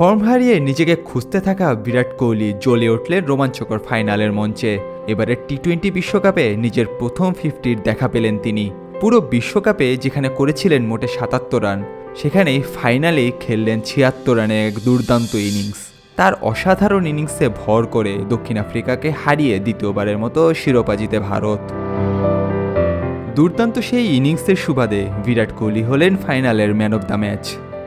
Form হারিয়ে নিজেকে খুঁজতে থাকা বিরাট কোহলি জ্বলে উঠলেন রোমাঞ্চকর ফাইনালের মঞ্চে। এবারে টি টোয়েন্টি বিশ্বকাপে নিজের প্রথম ফিফটির দেখা পেলেন তিনি। পুরো বিশ্বকাপে যেখানে করেছিলেন মোটে সাতাত্তর রান, সেখানেই ফাইনালেই খেললেন ছিয়াত্তর রানে এক দুর্দান্ত ইনিংস। তার অসাধারণ ইনিংসে ভর করে দক্ষিণ আফ্রিকাকে হারিয়ে দ্বিতীয়বারের মতো শিরোপা জিতে ভারত। দুর্দান্ত সেই ইনিংসের সুবাদে বিরাট কোহলি হলেন ফাইনালের ম্যান অব দ্য ম্যাচ।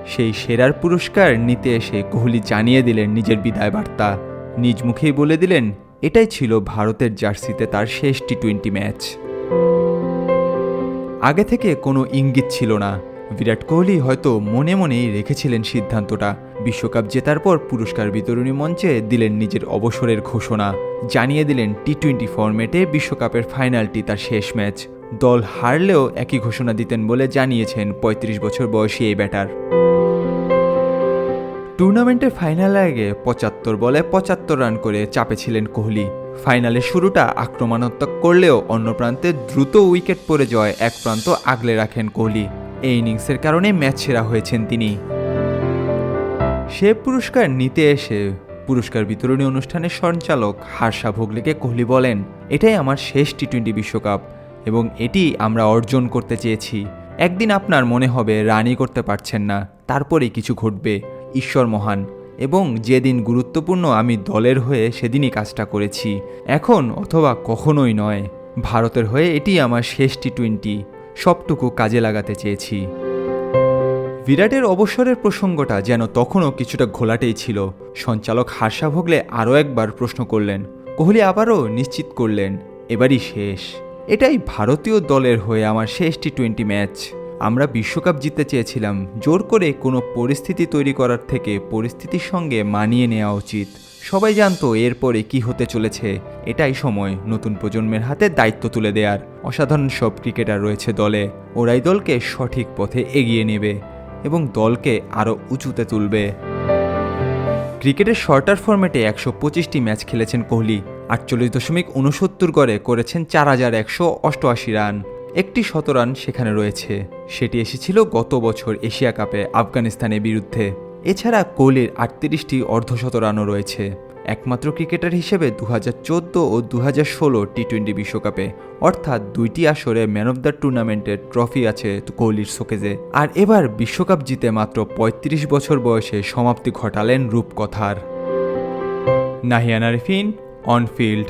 সেই সেরার পুরস্কার নিতে এসে কোহলি জানিয়ে দিলেন নিজের বিদায় বার্তা নিজ মুখেই বলে দিলেন, এটাই ছিল ভারতের জার্সিতে তার শেষ টি টোয়েন্টি ম্যাচ আগে থেকে কোনো ইঙ্গিত ছিল না। বিরাট কোহলি হয়তো মনে মনেই রেখেছিলেন সিদ্ধান্তটা। বিশ্বকাপ জেতার পর পুরস্কার বিতরণী মঞ্চে দিলেন নিজের অবসরের ঘোষণা। জানিয়ে দিলেন টি টোয়েন্টি ফরম্যাটে বিশ্বকাপের ফাইনালটি তার শেষ ম্যাচ দল হারলেও একই ঘোষণা দিতেন বলে জানিয়েছেন ৩৫ বছর বয়সী এই ব্যাটার। টুর্নামেন্টের ফাইনালের আগে পঁচাত্তর বলে পঁচাত্তর রান করে চাপে ছিলেন কোহলি। ফাইনালের শুরুটা আক্রমণাত্মক করলেও অন্য প্রান্তে দ্রুত উইকেট পড়ে জয় এক প্রান্ত আগলে রাখেন কোহলি। এই ইনিংসের কারণে ম্যাচ সেরা হয়েছেন তিনি। সে পুরস্কার নিতে এসে পুরস্কার বিতরণী অনুষ্ঠানের সঞ্চালক হার্ষা ভোগলেকে কোহলি বলেন, এটাই আমার শেষ টি টোয়েন্টি বিশ্বকাপ এবং এটি আমরা অর্জন করতে চেয়েছি। একদিন আপনার মনে হবে রানই করতে পারছেন না, তারপরেই কিছু ঘটবে। ঈশ্বর মহান এবং যেদিন গুরুত্বপূর্ণ আমি দলের হয়ে সেদিনই কাজটা করেছি, এখন অথবা কখনোই নয়। ভারতের হয়ে এটি আমার শেষ টি টোয়েন্টি সবটুকু কাজে লাগাতে চেয়েছি। বিরাটের অবসরের প্রসঙ্গটা যেন তখনও কিছুটা ঘোলাটেই ছিল। সঞ্চালক হার্ষা ভোগলে আরও একবার প্রশ্ন করলেন, কোহলি আবারও নিশ্চিত করলেন, এবারই শেষ। এটাই ভারতীয় দলের হয়ে আমার শেষ টি টোয়েন্টি ম্যাচ। আমরা বিশ্বকাপ জিততে চেয়েছিলাম। জোর করে কোনো পরিস্থিতি তৈরি করার থেকে পরিস্থিতির সঙ্গে মানিয়ে নেওয়া উচিত। সবাই জানতো এরপরে কি হতে চলেছে। এটাই সময় নতুন প্রজন্মের হাতে দায়িত্ব তুলে দেওয়ার অসাধারণ সব ক্রিকেটার রয়েছে দলে। ওরাই দলকে সঠিক পথে এগিয়ে নেবে এবং দলকে আরও উঁচুতে তুলবে। ক্রিকেটের শর্টার ফরম্যাটে একশো পঁচিশটি ম্যাচ খেলেছেন কোহলি। আটচল্লিশ দশমিক উনসত্তর গড়ে করেছেন চার হাজার একশো অষ্টআশি রান। একটি শতরান সেখানে রয়েছে। সেটি এসেছিল গত বছর এশিয়া কাপে আফগানিস্তানের বিরুদ্ধে। এছাড়া কোহলির আটত্রিশটি অর্ধশত রানও রয়েছে। একমাত্র ক্রিকেটার হিসেবে দু হাজার চোদ্দ ও দু হাজার ষোলো টি টোয়েন্টি বিশ্বকাপে, অর্থাৎ দুইটি আসরে ম্যান অব দ্য টুর্নামেন্টের ট্রফি আছে কোহলির শোকেজে। আর এবার বিশ্বকাপ জিতে মাত্র ৩৫ বছর বয়সে সমাপ্তি ঘটালেন রূপকথার। Nahiyan Arifin on field